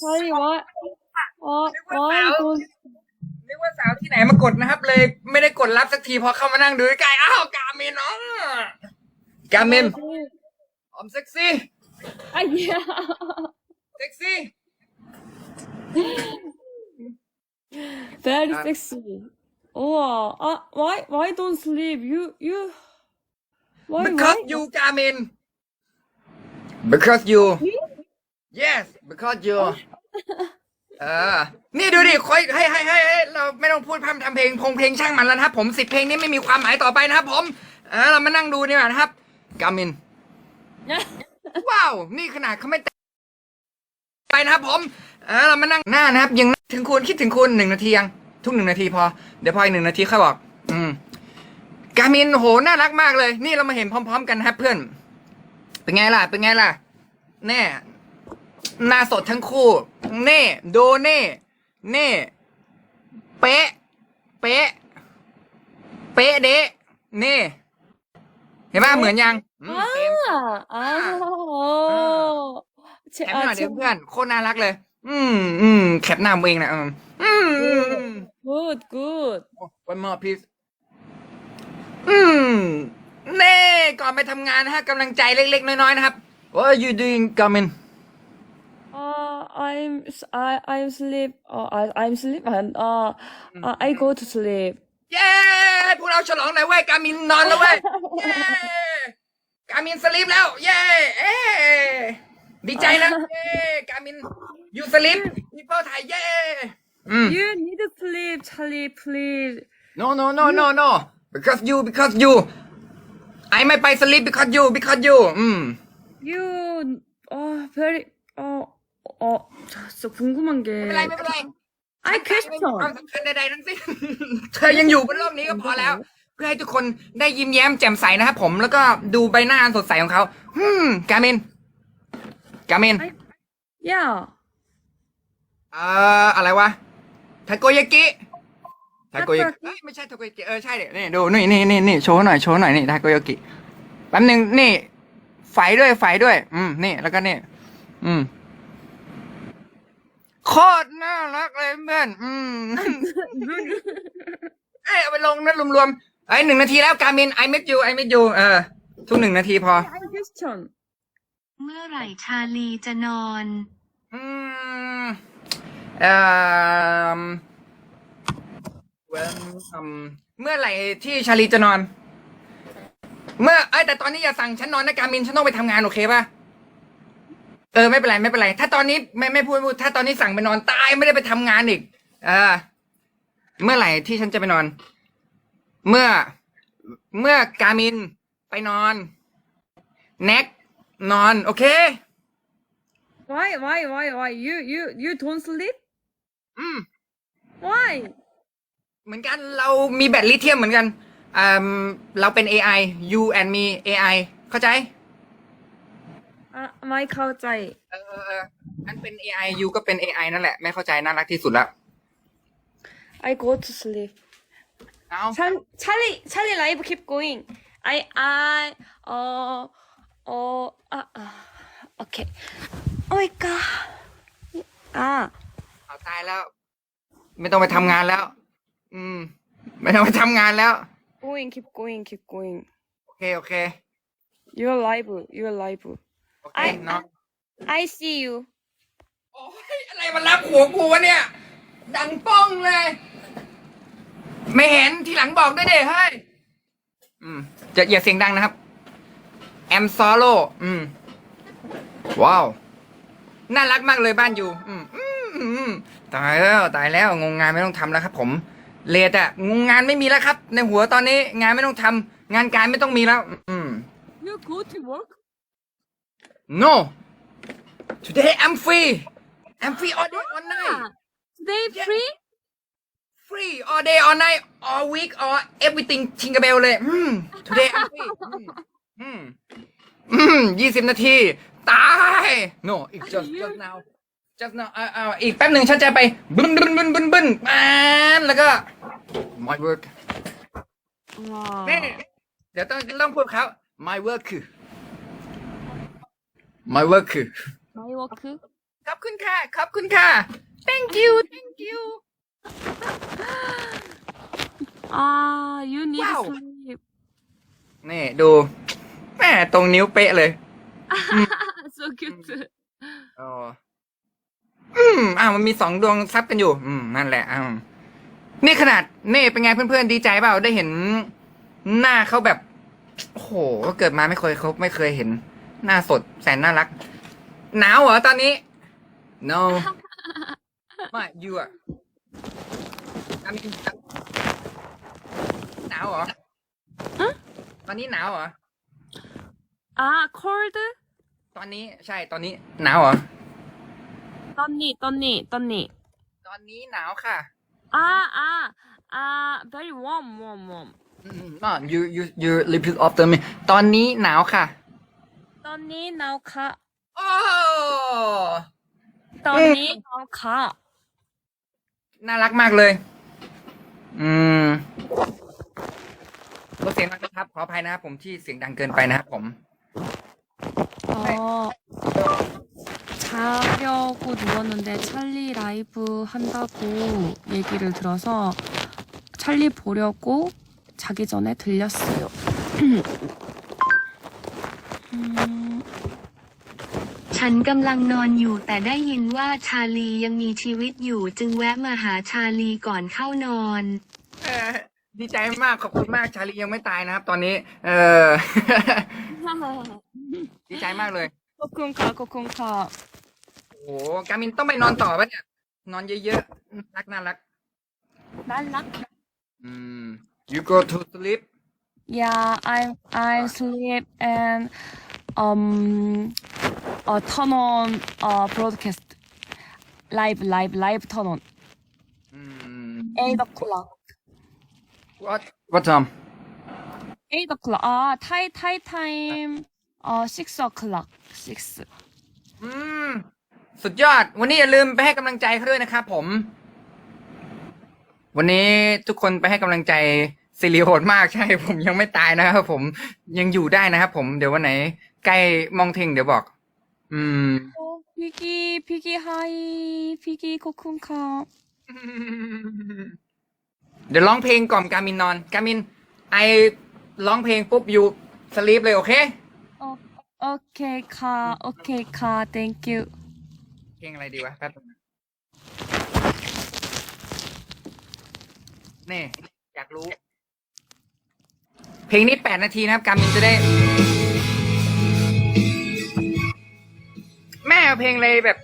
Charlie, what? What? Why don't? นึกว่าสาวที่ไหนมากดนะครับ เลยไม่ได้กดรับสักทีพอเข้ามานั่งดูใกล้ๆอ้าวกาเมนอ๋อกาเมนหอมเซ็กซี่ Ah, yeah. เซ็กซี่ Very Uh, sexy. Oh, uh, why? Why don't sleep? You, you. Why? because why? you กาเมน because you yes because you เออ นี่ดูดิคอยให้ให้ให้ให้เราไม่ต้องพูดพร่ำทำเพลงพงเพลงช่างมันแล้วนะครับ ผมสิบเพลงนี้ไม่มีความหมายต่อไปนะครับ ผมเออเรามานั่งดูดีกว่านะครับกามิน ว้าว นี่ขนาดเขาไม่แต่งไปนะครับผมเออเรามานั่งหน้านะครับ ยังนึกถึงคุณคิดถึงคุณหนึ่งนาทียัง ทุกหนึ่งนาทีพอ เดี๋ยวพออีกหนึ่งนาทีค่อยบอก อืมกามินโหน่ารักมากเลย นี่เรามาเห็นพร้อม ๆ กันนะครับเพื่อน เป็นไงล่ะ เป็นไงล่ะ แน่ หน้าสดทั้งคู่ เน่ดูเน่ เน่ เป๊ะ เป๊ะ เป๊ะเดะเน่ เห็นไ่มเหมือนยังอืมเต็อ้าวแคปหน่อยเดี๋ยวเพื่อนโคตรน่ารักเลย อืมอืมแคปหน้ามึงเองนะอืมอืมอืมอืกูดกูด one more please อืมเน่ก่อนไปทำงานนะฮะกำลังใจเล็กๆ น้อยๆ นะครับ What are you doing coming I'm, s- I, I'm sleep. Uh, I, I'm sleep and uh, uh, I go to sleep. เย้พวกเราฉลองหน่อยเว้ยกามินนอนแล้วเว้ย เย้กามินสลีปแล้ว เย้เอ้ดีใจนะ เย้กามินอยู่สลีปมีเป้าถ่ายเย้อืม You need to sleep, Charlie, please. no no no no no because you because you ไอไม่ไปสลีป because you because you อืม You, uh, very, uh, 어, 저 진짜 궁금한 ไม่เป็นไร 게. ไม่เป็นไร I ไม่มีความ question. สำคัญใดๆทั้งสิ้น เธอยังอยู่บนโลกนี้ก็พอแล้ว เพื่อให้ทุกคนได้ยิ้มแย้มแจ่มใสนะครับผมแล้วก็ดูใบหน้าอันสดใสของเขาอืมกามินกามิน Yeah. เอ่ออะไรวะทาโกยากิทาโกยากิ ทาโกยากิ เอ้ยไม่ใช่ทาโกยากิเออใช่เดี๋ยวนี่ดูนี่นี่นี่นี่โชว์หน่อยโชว์หน่อยนี่ทาโกยากิแป๊บนึงนี่ไฟด้วยไฟด้วย อืมนี่แล้วก็นี่ อืม โคตรน่ารักเลยเพื่อน อืมเอ้ยเอาไปลงนะรวมๆไอ้ยหนึ่งนาทีแล้วการมินไอเม you ไอเม you เออ ทุกหนึ่งนาทีพอ I question. เมื่อไหร่ชาลีจะนอน อืมเอ่อ when อืมเมื่อไหร่ที่ชาลีจะนอน เมื่อไอ้ยแต่ตอนนี้อย่าสั่งฉันนอนนะการมินฉันต้องไปทำงานโอเคป่ะ เออไม่เป็นไรไม่เป็นไร ถ้าตอนนี้ไม่ไม่พูดไม่พูด ถ้าตอนนี้สั่งไปนอนตายไม่ได้ไปทำงานอีก เออ เมื่อไหร่ที่ฉันจะไปนอน เมื่อเมื่อการมินไปนอน แน็กนอน โอเค Why, why, why, why? You, you, you don't sleep? อืม Why? เหมือนกันเรามีแบตลิเธียมเหมือนกันอ่าเราเป็น AI you and me AI เข้าใจ Ah, my culture. เออเออเอออันเป็น AI you ก็เป็น AI นั่นแหละ ไม่เข้าใจน่ารักที่สุดแล้ว I go to sleep. เอา Char, Charlie, Charlie live keep going. I, I, uh, uh, uh, uh okay. Oh my god. Ah, เอาตายแล้ว ไม่ต้องไปทำงานแล้ว อืม ไม่ต้องไปทำงานแล้ว going, keep going, keep going. โอเค โอเค You're live, you're live. โอเคไอ้เนาะ I see you. โอ้ยอะไรมารับหัวกูวะเนี่ย ดังป้องเลย ไม่เห็นทีหลังบอกด้วยเด้เฮ้ยอืมจะอย่าเสียงดังนะครับแอมซอโลอืม ว้าว น่ารักมากเลยบ้านอยู่อืมอืมอืมตายแล้วตายแล้วงงงานไม่ต้องทำแล้วครับ ผมเลดอะงงงานไม่มีแล้วครับ ในหัวตอนนี้งานไม่ต้องทำงานการไม่ต้องมีแล้ว อืม You go to work? No today I'm free I'm free all day all night Ah, today Yeah. free? free all day all night all week all everything ชิงกระเบลเลย อืม today I'm free อืมอืม อืมยี่สิบนาที ตาย no it's just just now just now อ่าอ่าอีกแป๊บหนึ่งฉันจะไปบึ้นบึ้นบึ้นบึ้นบึ้นปานแล้วก็ my work Wow. นี่เดี๋ยวต้องต้องพูดเขา my work คือ my work คือ my work. ขอบคุณค่ะ ขอบคุณค่ะ thank you thank you Ah, you need Wow. sleep. นี่ดูแม่ตรงนิ้วเป๊ะเลย so cute. อ๋ออืมอ้าวมันมีสองดวงซับกันอยู่ อืม นั่นแหละอ้าวนี่ขนาดนี่เป็นไงเพื่อนๆ ดีใจเปล่าได้เห็น หน้าเขาแบบ โอ้โหก็เกิดมาไม่เคยเขาไม่เคยเห็น หน้าสดแสนน่ารัก หนาวเหรอตอนนี้ no ไม่ยูอะอามินหนาวเหรอฮะตอนนี้หนาวเหรอ Ah, cold? ตอนนี้ใช่ตอนนี้หนาวเหรอ Donny, Donny, Donny. ตอนนี้หนาวค่ะ Ah, ah, ah, very warm, warm, warm. อืมอ่า you you you repeat after me ตอนนี้หนาวค่ะ Donny, now ka. โอ้ Donny, now ka. น่ารักมากเลย อืมลดเสียงหนะครับ ขออภัยนะครับผมที่เสียงดังเกินไปนะครับผม 어, 자려고 누웠는데 찰리 라이브 한다고 얘기를 들어서 찰리 보려고 자기 전에 들렸어요. ฉันกำลังนอนอยู่แต่ได้ยินว่าชาลียังมีชีวิตอยู่จึงแวะมาหาชาลีก่อนเข้านอน เออดีใจมากขอบคุณมากชาลียังไม่ตายนะครับ ตอนนี้ เออ ดีใจมากเลย ขอบคุณค่ะขอบคุณค่ะโอ้โหกามินต้องไปนอนต่อปะเนี่ยนอนเยอะๆรักน่ารัก น่ารัก อืม you go to sleep Yeah, I I sleep and um uh, turn on uh broadcast live live live turn on อืม eight o'clock what what time eight o'clock ah Thai Thai time uh six o'clock six อืมสุดยอด วันนี้อย่าลืมไปให้กำลังใจเขาด้วยนะครับผม วันนี้ทุกคนไปให้กำลังใจซิลิโหดมากใช่ ผมยังไม่ตายนะครับผมยังอยู่ได้นะครับผมเดี๋ยววันไหน ใกล้มองเทงเดี๋ยวบอก อืมพี่กี้พี่กี้ไฮพี่กี้ขอกคุ้มครับเดี๋ยวร้องเพลงก่อนกามินนอน กามิน ไอร้องเพลงปุ๊บอยู่สลีปเลยโอเคโอเคค่ะโอเคค่ะ thank you เพลงอะไรดีวะแป๊บนึงนะนี่ อยากรู้ เพลงนี้แปดนาทีนะครับ กามินจะได้ เอาเพลงอะไรแบบ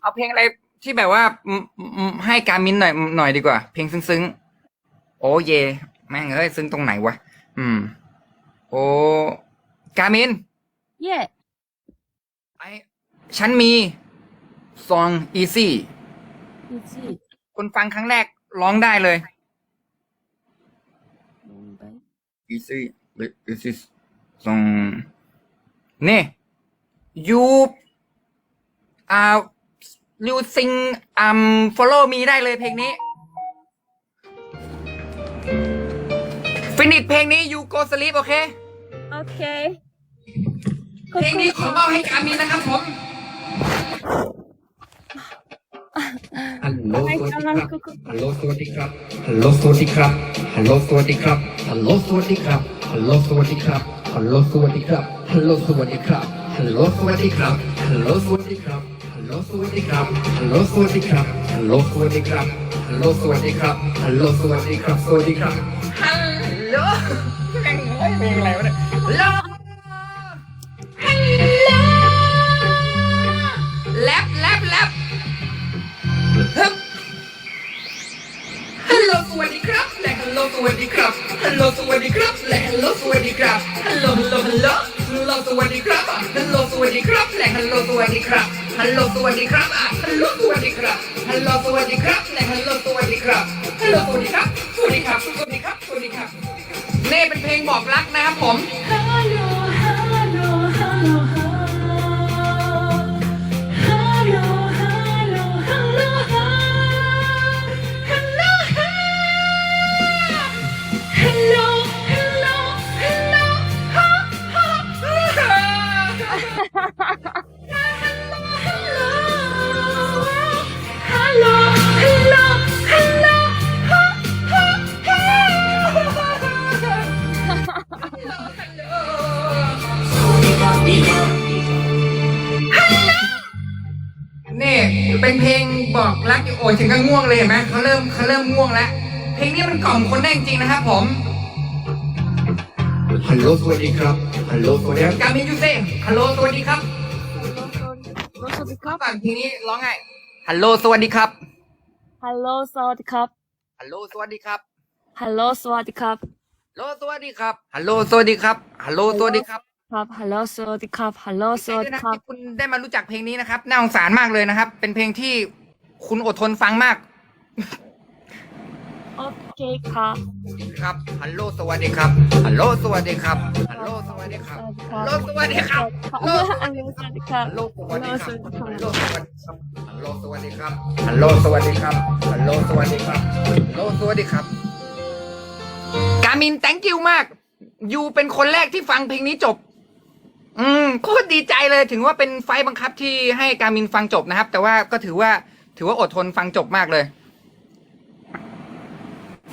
เอาเพลงอะไรที่แบบว่าให้การมินหน่อยหน่อยดีกว่า เพลงซึ้งๆ โอ้เย แม่งเอ้ยซึ้งตรงไหนวะ อืม โอ้การมิน เย่ไอฉันมีซองอีซี่อีซี่คนฟังครั้งแรกร้องได้เลยอีซี่อีซี่ซองนี่ you are you sing um follow me ได้เลยเพลงนี้ ฟินิชเพลงนี้ you go sleep โอเค โอเค เพลงนี้ขอมอบให้กามีนนะครับผม ฮัลโหลสวัสดีครับ ฮัลโหลสวัสดีครับ ฮัลโหลสวัสดีครับ ฮัลโหลสวัสดีครับ ฮัลโหลสวัสดีครับ ฮัลโหลสวัสดีครับ ฮัลโหลสวัสดีครับ ฮัลโหลสวัสดีครับ ฮัลโหลสวัสดีครับฮัลโหลสวัสดีครับฮัลโหลสวัสดีครับฮัลโหลสวัสดีครับฮัลโหลสวัสดีครับฮัลโหลสวัสดีครับฮัลโหลสวัสดีครับสวัสดีครับฮัลโหลเพลงเอ้ยเลงอะไรวะเนี่ย ละฮัลโหลสวัสดีครับฮัลโหลสวัสดีครับและฮัลโหลสวัสดีครับฮัลโหลฮัลโหลฮัลโหลฮัลโหลสวัสดีครับฮัลโหลสวัสดีครับและฮัลโหลสวัสดีครับฮัลโหลสวัสดีครับฮัลโหลสวัสดีครับฮัลโหลสวัสดีครับและฮัลโหลสวัสดีครับฮัลโหลสวัสดีครับสวัสดีครับสวัสดีครับสวัสดีครับนี่เป็นเพลงบอกรักนะครับผม ยู่โอ้ยถึงกับง่วงเลยเห็นไหมเขาเริ่มเขาเริ่มง่วงแล้ว เพลงนี้มันกล่อมคนได้จริงๆนะครับผม ฮัลโหลสวัสดีครับ ฮัลโหลสวัสดีครับกามินยูเซ่ฮัลโหลสวัสดีครับ Hello, sorry, ก่อนเพลงนี้ร้องไงฮัลโหลสวัสดีครับ Hello, sorry, cup. ฮัลโหลสวัสดีครับ Hello, sorry, cup. ฮัลโหลสวัสดีครับ ฮัลโหลสวัสดีครับ ฮัลโหลสวัสดีครับ Cup. Hello, sorry, cup. Hello, ดีใจ sorry, ด้วยนะ cup. ที่คุณได้มารู้จักเพลงนี้นะครับ น่าสงสารมากเลยนะครับ เป็นเพลงที่ คุณอดทนฟังมาก Okay, cup. ครับ ฮัลโหล สวัสดีครับ ฮัลโหล สวัสดีครับ ฮัลโหล สวัสดีครับ ฮัลโหล สวัสดีครับ Hello, sorry, cup. ฮัลโหล สวัสดีครับ ฮัลโหล สวัสดีครับ ฮัลโหล สวัสดีครับ ฮัลโหล สวัสดีครับ ฮัลโหล สวัสดีครับ ฮัลโหล สวัสดีครับ กามิน thank you มาก ยูเป็นคนแรกที่ฟังเพลงนี้จบ อืมโคตรดีใจเลย ถึงว่าเป็นไฟล์บังคับที่ให้กามินฟังจบนะครับ แต่ว่าก็ถือว่า ถือว่าอดทนฟังจบมากเลย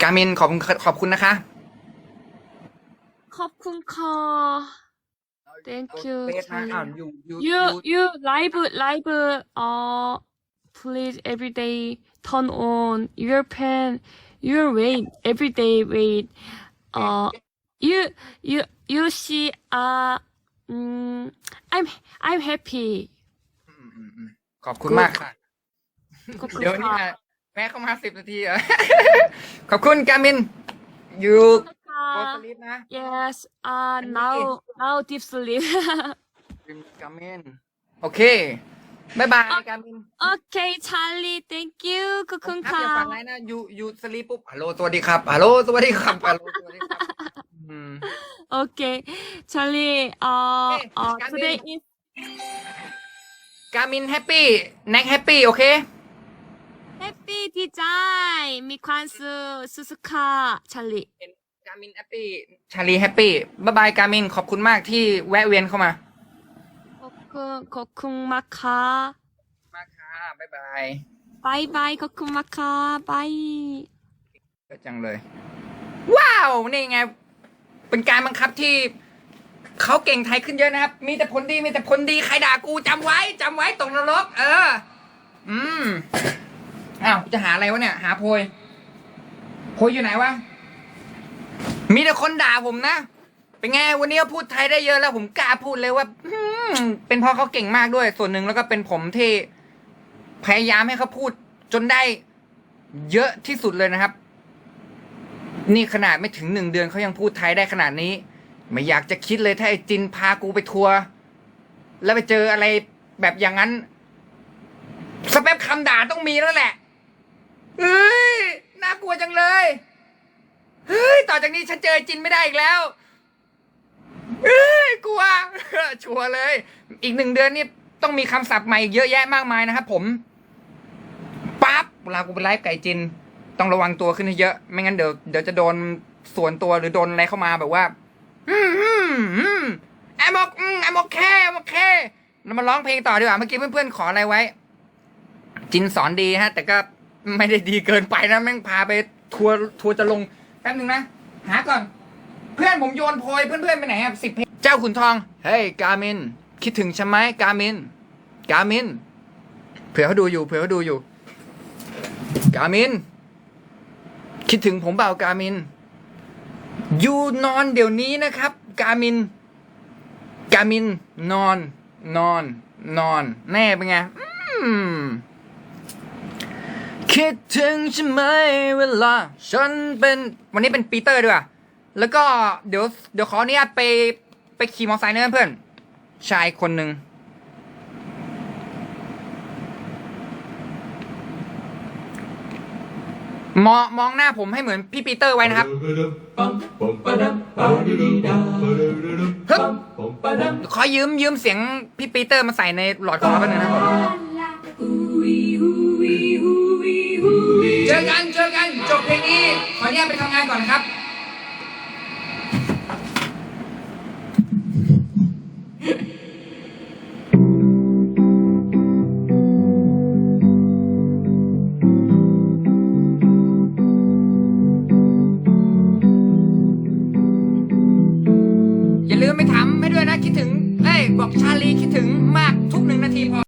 กามินขอบคุณขอบคุณนะคะ ขอบคุณค่ะ Thank you. เบสนะอ้าวยูยู You, you live, live, uh, please every day turn on your pen, your wait, every day wait. Uh, you, you, you see, uh, mm, I'm, I'm happy. อืมอืมอืมขอบคุณมากค่ะ ขอบคุณเดี๋ยวนี้ค่ะนะแม่เข้ามาสิบนาทีเหรอ ขอบคุณกามินยูโกสลิปนะ Yes, uh, now, now deep sleep. กามิน โอเคบายบายกามิน okay, Charlie, thank you. ขอบคุณครับค่ะอย่าฝันร้ายนะยูยูสลีปปุ๊บฮัลโหลสวัสดีครับฮัลโหลสวัสดีครับฮัลโหลสวัสดีครับอืม Okay, Charlie, uh, Okay, uh, Gavin. today is กามินแฮปปี้แน็กแฮปปี้โอเค Happy Design มีความสุขสุขค่ะ Charlie กามินแฮปปี้ชาลีแฮปปี้บายบายกามินขอบคุณมากที่แวะเวียนเข้ามา ขอบคุณขอบคุณมากค่ะมากค่ะบายบายบายบายขอบคุณมากค่ะบายเยอะจังเลย ว้าว นี่ไง เป็นการบังคับที่เขาเก่งไทยขึ้นเยอะนะครับ มีแต่ผลดีมีแต่ผลดีใครด่ากูจำไว้จำไว้ตกนรก เออ อืม อ้าวจะหาอะไรวะเนี่ย หาโพย โพยอยู่ไหนวะ มีแต่คนด่าผมนะ เป็นไงวันนี้พูดไทยได้เยอะแล้ว ผมกล้าพูดเลยว่าเป็นเพราะเขาเก่งมากด้วยส่วนหนึ่งแล้วก็เป็นผมที่พยายามให้เขาพูด จนได้เยอะที่สุดเลยนะครับ นี่ขนาดไม่ถึงหนึ่งเดือนเขายังพูดไทยได้ขนาดนี้ ไม่อยากจะคิดเลยถ้าไอ้จินพากูไปทัวร์แล้วไปเจออะไรแบบอย่างนั้นสเปปคำด่าต้องมีแล้วแหละ เฮ้ยน่ากลัวจังเลยเฮ้ยต่อจากนี้ฉันเจอจินไม่ได้อีกแล้วเฮ้ยกลัวชัวร์เลย อีกหนึ่งเดือนนี่ต้องมีคำศัพท์ใหม่อีกเยอะแยะมากมายนะครับผมปั๊บเวลากูไปไลฟ์ไก่จิน ต้องระวังตัวขึ้นให้เยอะ ไม่งั้นเดี๋ยวเดี๋ยวจะโดนส่วนตัวหรือโดนอะไรเข้ามาแบบว่าอืมอืมอืมแอมอกอืมแอมอกแค่แอมอกแค่เรามาร้องเพลงต่อดีกว่าเมื่อกี้เพื่อนๆขออะไรไว้ จินสอนดีฮะ แต่ก็ ไม่ได้ดีเกินไปนะ แม่งพาไปทัวร์ทัวร์จะลงแป๊บนึงนะ หาก่อน เพื่อนผมโยนโพยเพื่อนๆไปไหนครับสิบเพลงเจ้าขุนทอง เฮ้ยกามินคิดถึงฉันไหมกามินกามินเผื่อเขาดูอยู่เผื่อเขาดูอยู่กามินคิดถึงผมเปล่ากามินอยู่นอนเดี๋ยวนี้นะครับ กามินกามินนอน นอน นอน แน่เป็นไงอืม คิดถึงฉันไหมเวลา ฉันเป็นวันนี้เป็นปีเตอร์ด้วยแล้วก็เดี๋ยวเดี๋ยวขออนุญาตไปไปขี่มอเตอร์ไซค์นะเพื่อน ชายคนหนึ่งมองมองหน้าผมให้เหมือนพี่ปีเตอร์ไว้นะครับฮึบขอยืมยืมเสียงพี่ปีเตอร์มาใส่ในหลอดคอแป๊บนึงนะ เจอกันเจอกันจบเพลงนี้ขออนุญาตไปทำงานก่อนครับอย่าลืมไปถามให้ด้วยนะคิดถึงเอ้ยบ